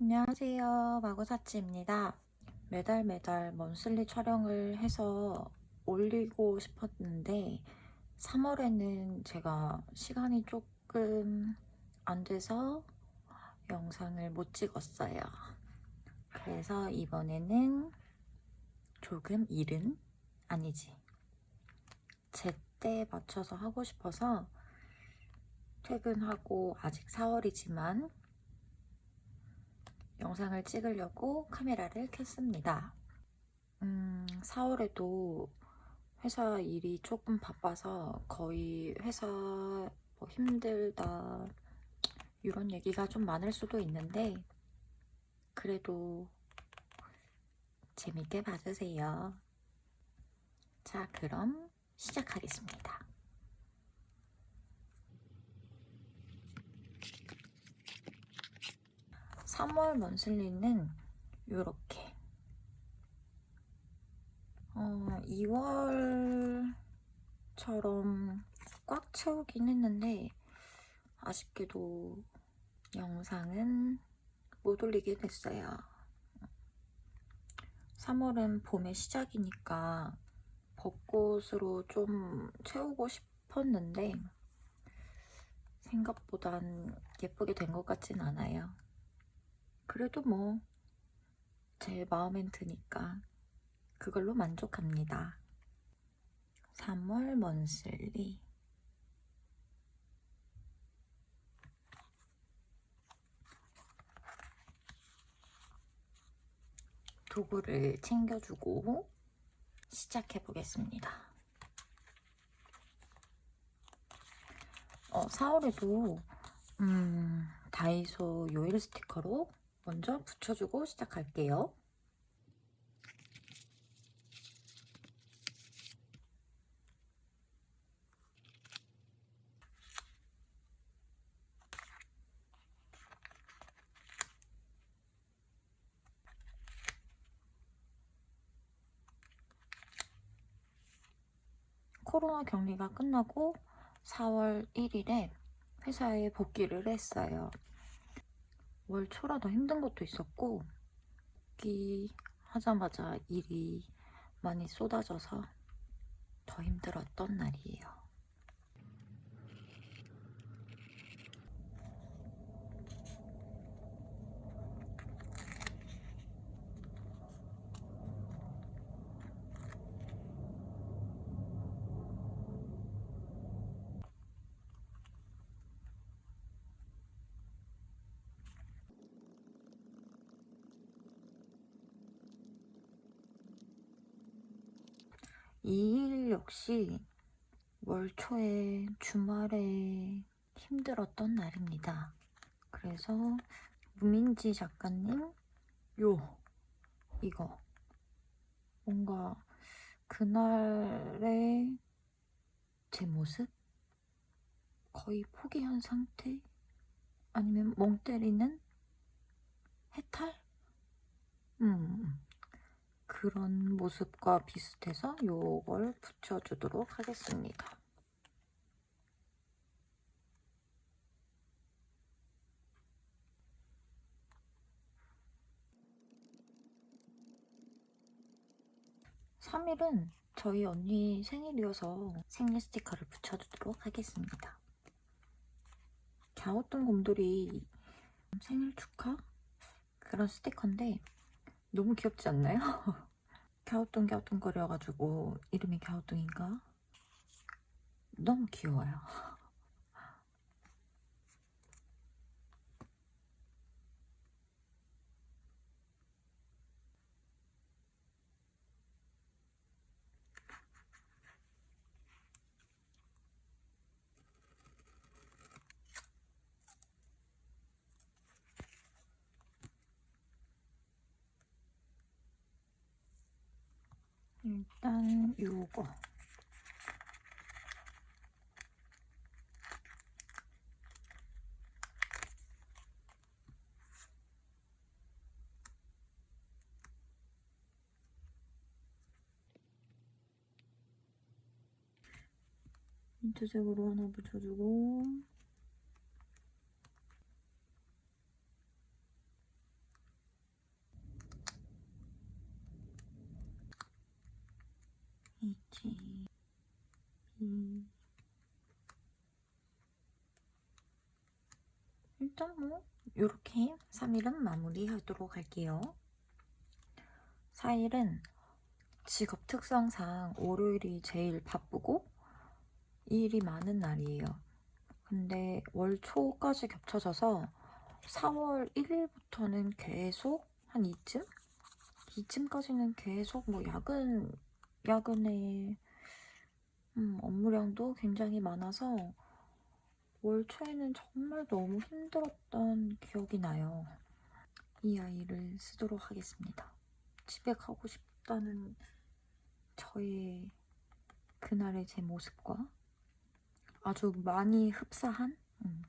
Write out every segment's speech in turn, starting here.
안녕하세요. 마구사치입니다. 매달 매달 먼슬리 촬영을 해서 올리고 싶었는데 3월에는 제가 시간이 조금 안 돼서 영상을 못 찍었어요. 그래서 이번에는 조금 이른 아니지 제때 맞춰서 하고 싶어서 퇴근하고 아직 4월이지만 영상을 찍으려고 카메라를 켰습니다. 음, 4월에도 회사 일이 조금 바빠서 거의 회사 뭐 힘들다 이런 얘기가 좀 많을 수도 있는데 그래도 재밌게 봐주세요. 자, 그럼 시작하겠습니다. 3월 먼슬리는 이렇게 어, 2월처럼 꽉 채우긴 했는데 아쉽게도 영상은 못 올리게 됐어요. 3월은 봄의 시작이니까 벚꽃으로 좀 채우고 싶었는데 생각보단 예쁘게 된 것 같진 않아요. 그래도 뭐 제 마음엔 드니까 그걸로 만족합니다. 3월 먼슬리 도구를 챙겨주고 시작해 보겠습니다. 어, 4월에도 음, 다이소 요일 스티커로 먼저 붙여주고 시작할게요. 코로나 격리가 끝나고 4월 1일에 회사에 복귀를 했어요. 월 초라 더 힘든 것도 있었고 복귀 하자마자 일이 많이 쏟아져서 더 힘들었던 날이에요. 이 일 역시 월 초에 주말에 힘들었던 날입니다. 그래서 무민지 작가님 요 이거. 뭔가 그날의 제 모습? 거의 포기한 상태? 아니면 멍 때리는 해탈? 음 그런 모습과 비슷해서 요걸 붙여주도록 하겠습니다. 삼일은 저희 언니 생일이어서 생일 스티커를 붙여주도록 하겠습니다. 갸우뚱 곰돌이 생일 축하? 그런 스티커인데 너무 귀엽지 않나요? 갸우뚱 갸우뚱 거려가지고 이름이 갸우뚱인가? 너무 귀여워요. 일단 요거 민트색으로 하나 붙여주고 H E 일단 뭐 이렇게 3일은 마무리하도록 할게요. 4일은 직업 특성상 월요일이 제일 바쁘고 일이 많은 날이에요. 근데 월 초까지 겹쳐져서 4월 1일부터는 계속 한 이쯤? 이쯤까지는 계속 뭐 야근, 야근에 음, 업무량도 굉장히 많아서 월 초에는 정말 너무 힘들었던 기억이 나요. 이 아이를 쓰도록 하겠습니다. 집에 가고 싶다는 저의 그날의 제 모습과 아주 많이 흡사한 음.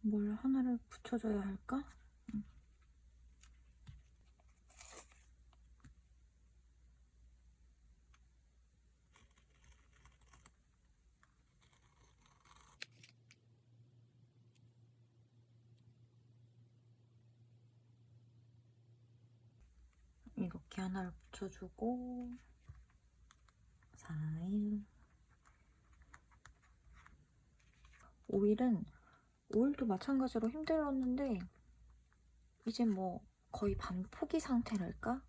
뭘 하나를 붙여줘야 할까? 하나를 붙여주고 4일 5일은 5일도 마찬가지로 힘들었는데 이제 뭐 거의 반포기 상태랄까?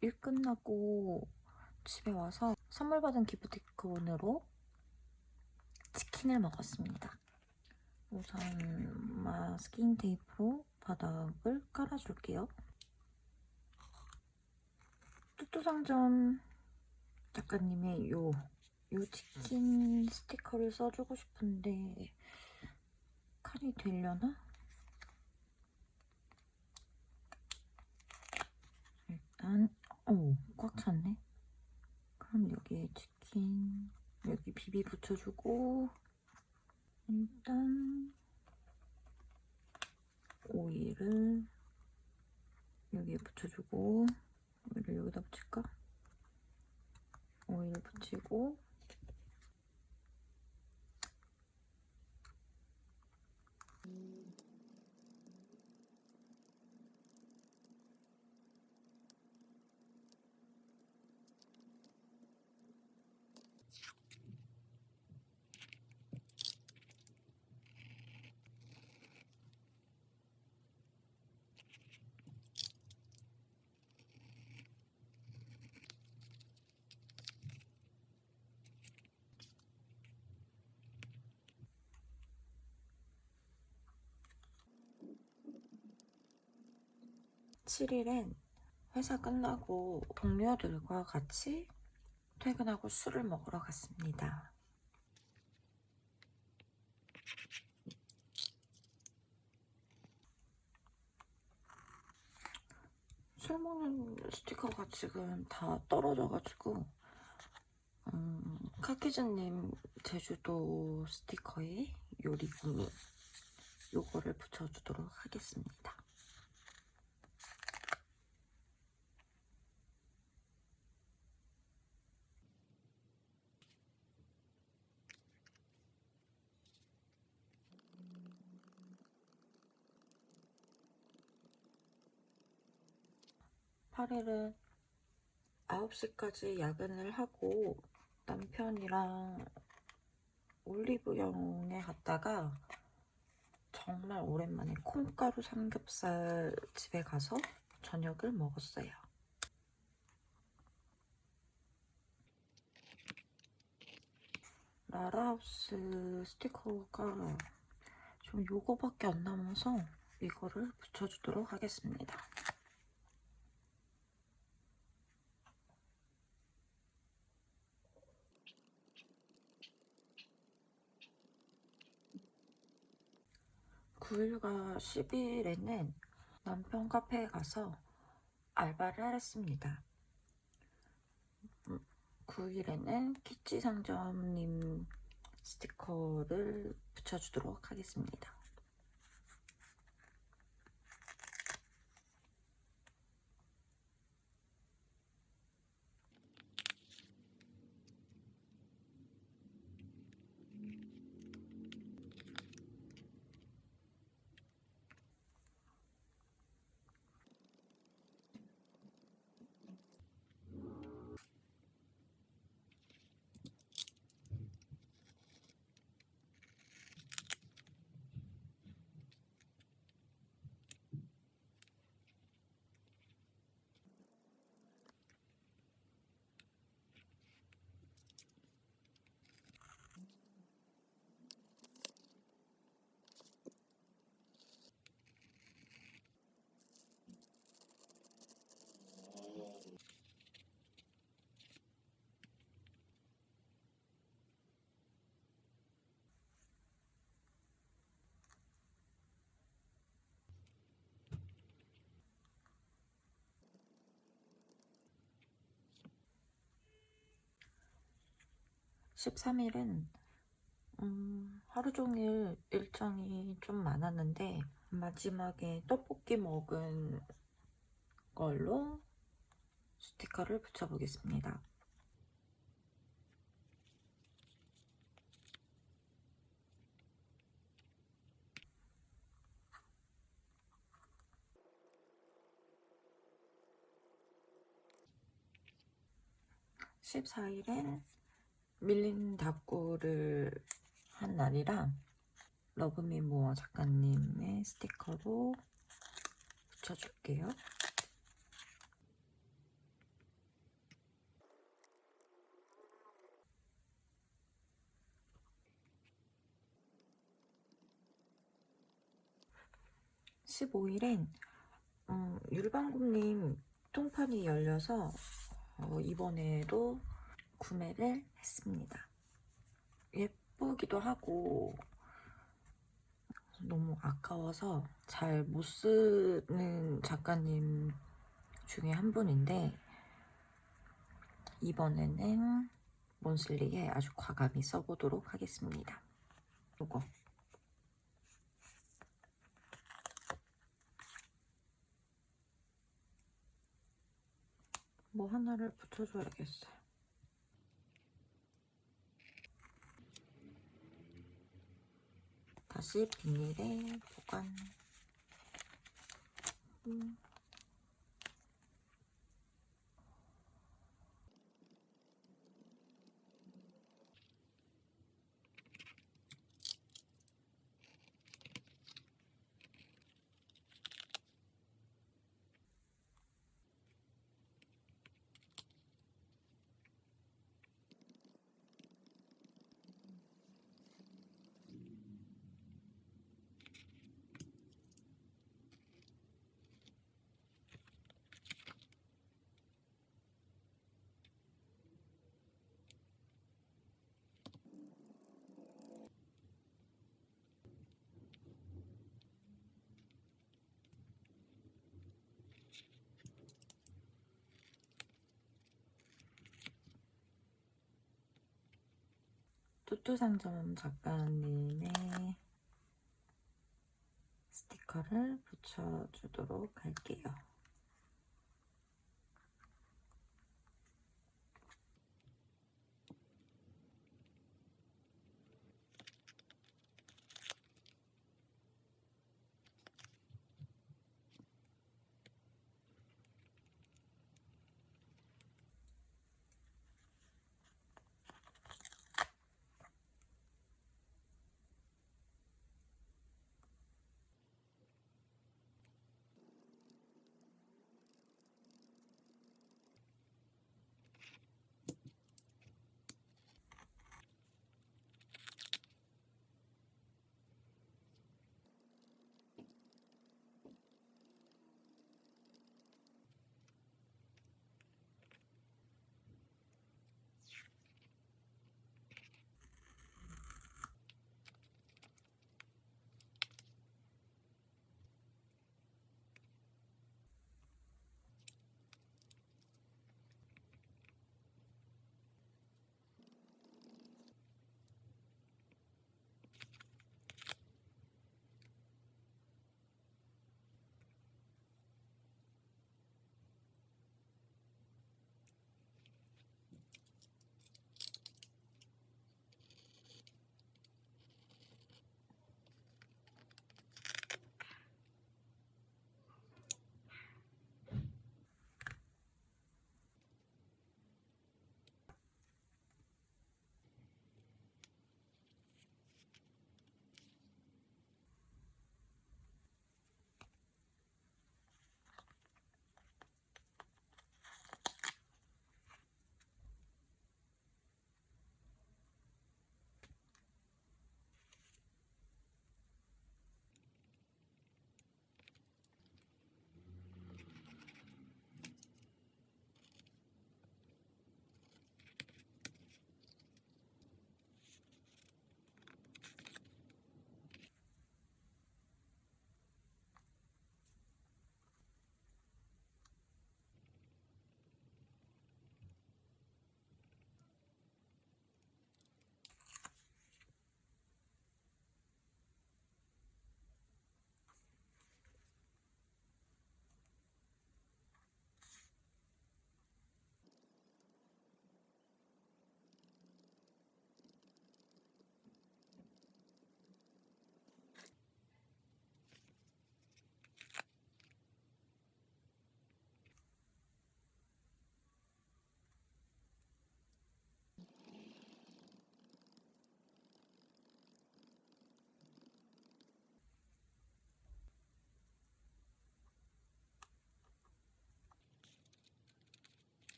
일 끝나고 집에 와서 선물 받은 기프티콘으로 치킨을 먹었습니다. 우선 마스킹 테이프로 바닥을 깔아줄게요. 뚜뚜상점 작가님의 요, 요 치킨 스티커를 써주고 싶은데 칼이 되려나? 일단 오, 꽉 찼네. 그럼 여기에 치킨 여기 비비 붙여주고 일단 오일을 여기에 붙여주고 오일을 여기다 붙일까? 오일 붙이고 칠일엔 회사 끝나고 동료들과 같이 퇴근하고 술을 먹으러 갔습니다. 술 먹는 스티커가 지금 다 떨어져가지고 음, 카키즈님 제주도 스티커에 요리구미 요거를 붙여주도록 하겠습니다. 팔일은 9시까지 야근을 하고 남편이랑 올리브영에 갔다가 정말 오랜만에 콩가루 삼겹살 집에 가서 저녁을 먹었어요. 라라하우스 스티커가 좀 요거밖에 안 남아서 이거를 붙여주도록 하겠습니다. 구일과 10일에는 남편 카페에 가서 알바를 했습니다. 9일에는 키치 상점님 스티커를 붙여주도록 하겠습니다. 13일은 음, 하루 종일 일정이 좀 많았는데 마지막에 떡볶이 먹은 걸로 스티커를 붙여보겠습니다. (14일엔) 밀린 답구를 한 날이라 러브미 모어 작가님의 스티커로 붙여줄게요. (15일엔) 음, 율방곰님 통판이 열려서 어, 이번에도 구매를 했습니다. 예쁘기도 하고 너무 아까워서 잘 못 쓰는 작가님 중에 한 분인데 이번에는 몬슬리에 아주 과감히 써보도록 하겠습니다. 요거 뭐 하나를 붙여줘야겠어요. 다시 비닐에 보관. 음. 뚜뚜상점 작가님의 스티커를 붙여주도록 할게요.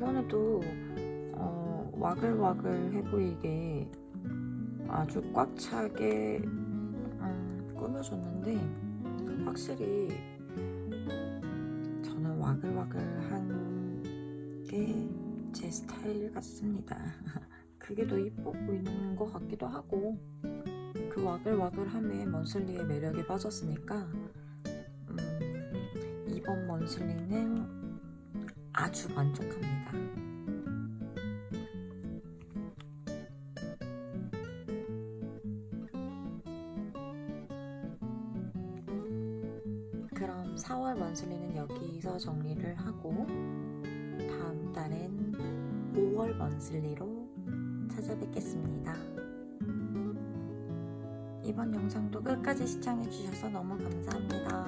이번에도 어, 와글와글해 보이게 아주 꽉 차게 음, 꾸며줬는데 확실히 저는 와글와글한 게 제 스타일 같습니다. 그게 더 이뻐 보이는 것 같기도 하고 그 와글와글함에 먼슬리의 매력에 빠졌으니까 음, 이번 먼슬리는 아주 만족합니다. 그럼 4월 먼슬리는 여기서 정리를 하고 다음 달엔 5월 먼슬리로 찾아뵙겠습니다. 이번 영상도 끝까지 시청해주셔서 너무 감사합니다.